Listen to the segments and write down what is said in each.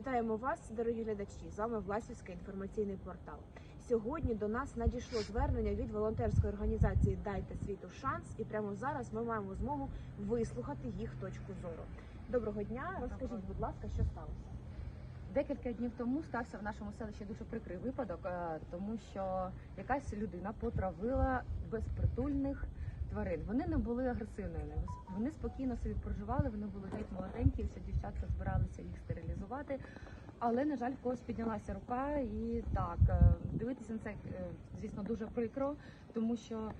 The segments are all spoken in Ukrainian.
Вітаємо вас, дорогі глядачі. З вами Власівський інформаційний портал. Сьогодні до нас надійшло звернення від волонтерської організації Дайте світу шанс, і прямо зараз ми маємо змогу вислухати їх точку зору. Доброго дня. Розкажіть, будь ласка, що сталося? Декілька днів тому стався в нашому селищі дуже прикрий випадок, е, тому що якась людина потравила безпритульних тварин. Вони не були агресивними. Вони спокійно собі проживали. Вони були геть молоденькі. Всі дівчатка збиралися їх стерилізувати. Але на жаль, в когось піднялася рука, і так е, дивитися на це, е, звісно, дуже прикро, тому що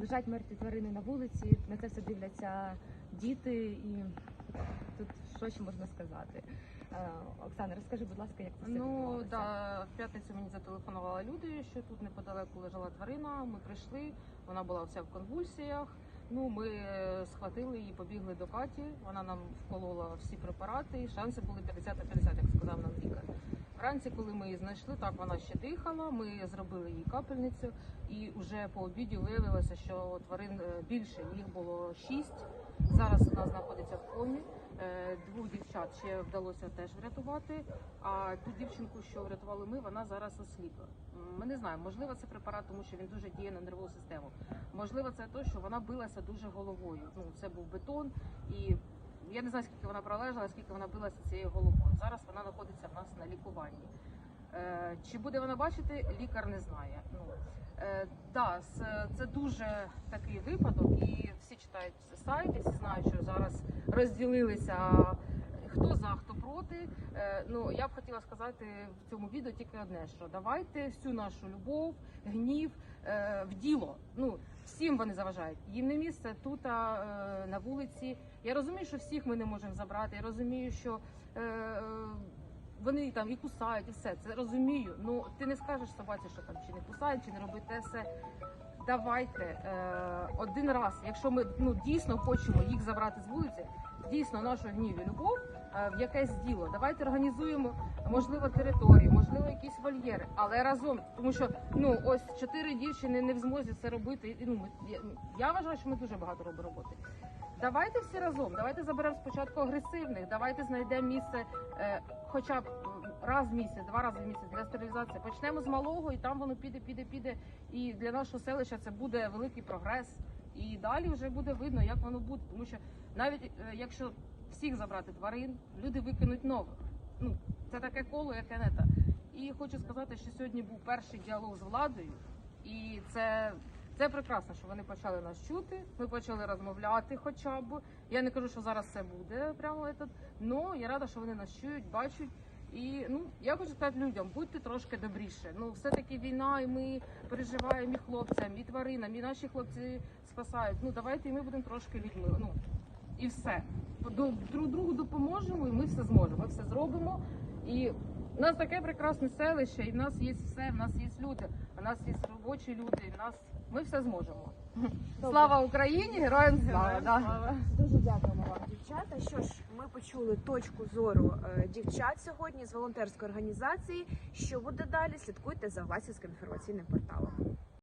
лежать мертві тварини на вулиці. На це все дивляться діти, і тут що ще можна сказати. Е, Оксана, розкажи, будь ласка, як це Ну да, в п'ятницю мені зателефонували люди, що тут неподалеку лежала тварина. Ми прийшли, вона була вся в конвульсіях. Ну, ми е, схватили її, побігли до Каті. Вона нам вколола всі препарати. Шанси були 50 на 50, як сказав нам лікар. Вранці, коли ми її знайшли, так вона ще дихала. Ми зробили їй капельницю, і вже по обіді виявилося, що тварин е, більше. Їх було шість. Зараз вона знаходиться в комі. Е, Двох дівчат ще вдалося теж врятувати. А ту дівчинку, що врятували ми, вона зараз осліпла. Ми не знаємо, можливо, це препарат, тому що він дуже діє на нервову систему. Можливо, це те, що вона билася дуже головою. Ну, це був бетон, і я не знаю, скільки вона пролежала, скільки вона билася цією головою. Зараз вона знаходиться в нас на лікуванні. Е, Чи буде вона бачити, лікар не знає. Ну е, да, це, дуже такий випадок, і всі читають і всі знають, що зараз розділилися хто за, хто проти. Е, ну я б хотіла сказати в цьому відео тільки одне: що давайте всю нашу любов, гнів е, в діло. Ну всім вони заважають. Їм не місце тут, а е, на вулиці. Я розумію, що всіх ми не можемо забрати. Я розумію, що. Вони там і кусають, і все це розумію. Ну ти не скажеш собаці, що там чи не кусають, чи не робить те все. Давайте е, один раз, якщо ми ну дійсно хочемо їх забрати з вулиці, дійсно нашу гнів і любов е, в якесь діло. Давайте організуємо можливо територію, можливо, якісь вольєри, але разом, тому що ну ось чотири дівчини не в змозі це робити. І, Ну я, я вважаю, що ми дуже багато робимо роботи. Давайте всі разом. Давайте заберемо спочатку агресивних. Давайте знайдемо місце, е, хоча б раз в місяць, два рази в місяць для стерилізації. Почнемо з малого, і там воно піде, піде, піде. І для нашого селища це буде великий прогрес. І далі вже буде видно, як воно буде. Тому що навіть е, якщо всіх забрати тварин, люди викинуть нових. Ну це таке коло, яке не та. І хочу сказати, що сьогодні був перший діалог з владою, і це. Це прекрасно, що вони почали нас чути. Ми почали розмовляти, хоча б. Я не кажу, що зараз все буде прямо но я рада, що вони нас чують, бачать. І ну я хочу сказати людям, будьте трошки добріше. Ну, все таки війна, і ми переживаємо і хлопцям, і тваринам, і наші хлопці спасають. Ну давайте і ми будемо трошки людьми. Ну і все. Друг другу допоможемо, і ми все зможемо. Ми все зробимо. І у нас таке прекрасне селище, і в нас є все, в нас є люди, в нас є робочі люди, і в нас ми все зможемо. Слава Україні! Героям слава! да. Дуже дякуємо вам, дівчата. Що ж, ми почули точку зору е, дівчат сьогодні з волонтерської організації. Що буде далі? Слідкуйте за Власівським інформаційним порталом.